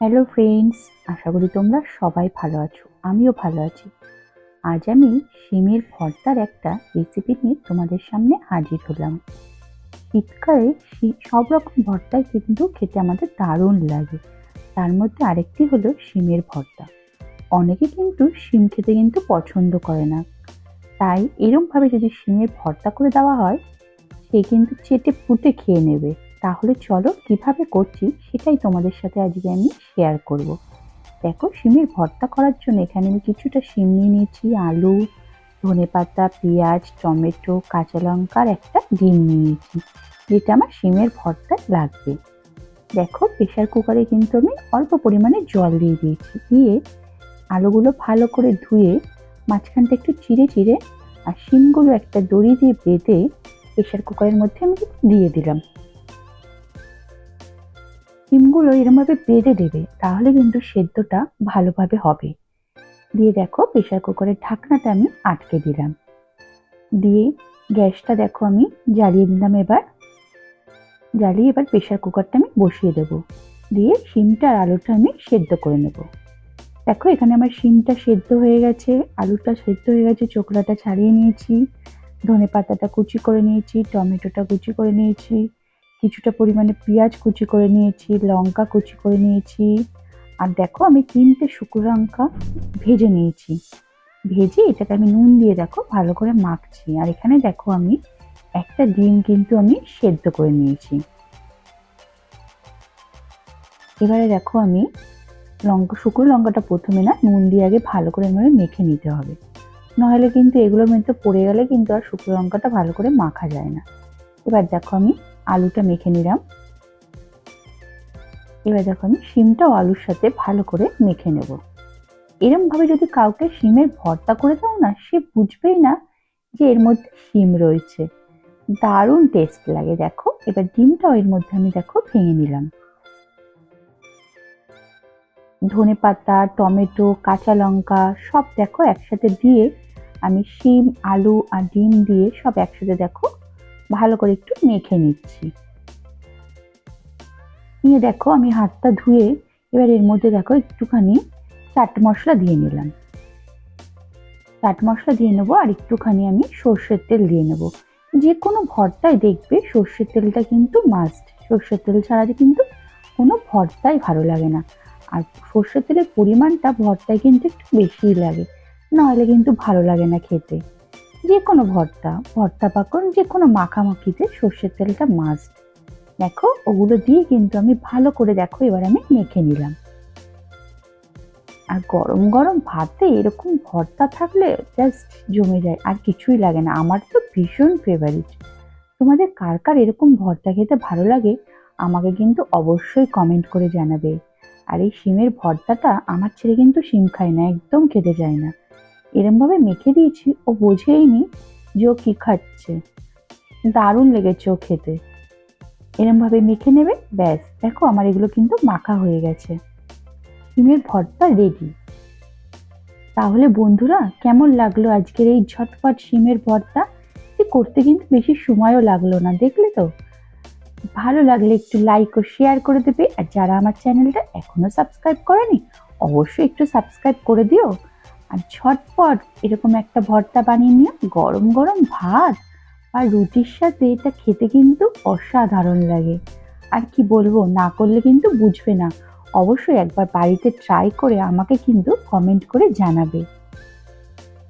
Hello friends আশা করি তোমরা সবাই ভালো আছো। আমিও ভালো আছি। আজ আমি শিমের ভর্তার একটা রেসিপি নিয়ে তোমাদের সামনে হাজির হলাম। শীতকালে সব রকম ভর্তাই কিন্তু খেতে আমাদের দারুণ লাগে। তার মধ্যে আরেকটি হলো শিমের ভর্তা। অনেকে কিন্তু শিম খেতে কিন্তু পছন্দ করে না। তাই এরমভাবে যদি শিমের ভর্তা করে দেওয়া হয়, সে কিন্তু চেটে পুটে খেয়ে নেবে। তাহলে চলো কীভাবে করছি সেটাই তোমাদের সাথে আজকে আমি শেয়ার করব। দেখো, শিমের ভর্তা করার জন্য এখানে আমি কিছুটা শিম নিয়ে নিয়েছি, আলু, ধনেপাতা, পেঁয়াজ, টমেটো, কাঁচা লঙ্কার একটা ডিম নিয়েছি, যেটা আমার শিমের ভর্তায় লাগবে। দেখো প্রেশার কুকারে কিন্তু আমি অল্প পরিমাণে জল দিয়ে দিয়েছি, দিয়ে আলুগুলো ভালো করে ধুয়ে মাঝখানটা একটু চিড়ে চিড়ে আর শিমগুলো একটা দড়ি দিয়ে বেঁধে প্রেশার কুকারের মধ্যে আমি দিয়ে দিলাম। ডিমগুলো এরমভাবে বেঁধে দেবে, তাহলে কিন্তু সেদ্ধটা ভালোভাবে হবে। দিয়ে দেখো প্রেশার কুকারের ঢাকনাটা আমি আটকে দিলাম। দিয়ে গ্যাসটা দেখো আমি জ্বালিয়ে দিলাম এবার। জ্বালিয়ে এবার প্রেশার কুকারটা আমি বসিয়ে দেব। দিয়ে শিমটা আর আলুটা আমি সেদ্ধ করে নেব। দেখো এখানে আমার শিমটা সেদ্ধ হয়ে গেছে, আলুটা সেদ্ধ হয়ে গেছে, চোখলাটা ছাড়িয়ে নিয়েছি ধনে পাতাটা কুচি করে নিয়েছি, টমেটোটা কুচি করে নিয়েছি কিছুটা পরিমাণে পেঁয়াজ কুচি করে নিয়েছি, লঙ্কা কুচি করে নিয়েছি। আর দেখো আমি তিনটে শুকনো লঙ্কা ভেজে নিয়েছি। ভেজে এটাকে আমি নুন দিয়ে দেখো ভালো করে মাখছি। আর এখানে দেখো আমি একটা ডিম কিন্তু আমি সেদ্ধ করে নিয়েছি। এবারে দেখো আমি লঙ্কা, শুকনো লঙ্কাটা প্রথমে না নুন দিয়ে আগে ভালো করে এভাবে মেখে নিতে হবে। নাহলে কিন্তু এগুলোর মধ্যে পড়ে গেলে কিন্তু আর শুকনো লঙ্কাটা ভালো করে মাখা যায় না। এবার দেখো আমি আলুটা মেখে নিলাম। এবার দেখো আমি শিমটাও আলুর সাথে ভালো করে মেখে নেব। এরমভাবে যদি কাউকে শিমের ভর্তা করে দাও না, সে বুঝবেই না যে এর মধ্যে শিম রয়েছে। দারুণ টেস্ট লাগে দেখো। এবার ডিমটাও এর মধ্যে আমি দেখো ভেঙে নিলাম। ধনে পাতা, টমেটো, কাঁচা লঙ্কা সব দেখো একসাথে দিয়ে আমি শিম, আলু আর ডিম দিয়ে সব একসাথে দেখো ভালো করে একটু মেখে নিচ্ছি। নিয়ে দেখো আমি হাতটা ধুয়ে এবার এর মধ্যে দেখো একটুখানি চাট মশলা দিয়ে নিলাম। চাট মশলা দিয়ে নেব আর একটুখানি আমি সর্ষের তেল দিয়ে নেব। যে কোনো ভর্তায় দেখবে সর্ষের তেলটা কিন্তু মাস্ট সর্ষের তেল ছাড়া কিন্তু কোনো ভর্তাই ভালো লাগে না। আর সর্ষের তেলের পরিমাণটা ভর্তায় কিন্তু একটু বেশিই লাগে। নাহলে কিন্তু ভালো লাগে না খেতে। যে কোনো ভর্তা ভর্তা পাকন যে কোনো মাখামাখিতে সর্ষের তেলটা মাস্ট দেখো, ওগুলো দিয়ে কিন্তু আমি ভালো করে দেখো, এবার আমি মেখে নিলাম। আর গরম গরম ভাতে এরকম ভর্তা থাকলে জাস্ট জমে যায়, আর কিছুই লাগে না। আমার তো ভীষণ ফেভারিট তোমাদের কার কার এরকম ভর্তা খেতে ভালো লাগে, আমাকে কিন্তু অবশ্যই কমেন্ট করে জানাবে। আর এই শিমের ভর্তাটা আমার ছেলে কিন্তু শিম খায় না, একদম খেতে চায় না। এরমভাবে মেখে দিয়েছি, ও বোঝেই নি যে ও কী খাচ্ছে। দারুণ লেগেছে ও খেতে। এরমভাবে মেখে নেবে, ব্যাস। দেখো আমার এগুলো কিন্তু মাখা হয়ে গেছে। শিমের ভর্তা রেডি তাহলে বন্ধুরা, কেমন লাগল আজকের এই ঝটপট শিমের ভর্তা? করতে কিন্তু বেশি সময়ও লাগল না, দেখলে তো? ভালো লাগলে একটু লাইক ও শেয়ার করে দেবে। আর যারা আমার চ্যানেলটা এখনও সাবস্ক্রাইব করেনি, অবশ্যই একটু সাবস্ক্রাইব করে দিও। আর ঝটপট এরকম একটা ভর্তা বানিয়ে নিয়ে গরম গরম ভাত আর রুটির সাথে এটা খেতে কিন্তু অসাধারণ লাগে। আর কি বলব, না করলে কিন্তু বুঝবে না। অবশ্যই একবার বাড়িতে ট্রাই করে আমাকে কিন্তু কমেন্ট করে জানাবে।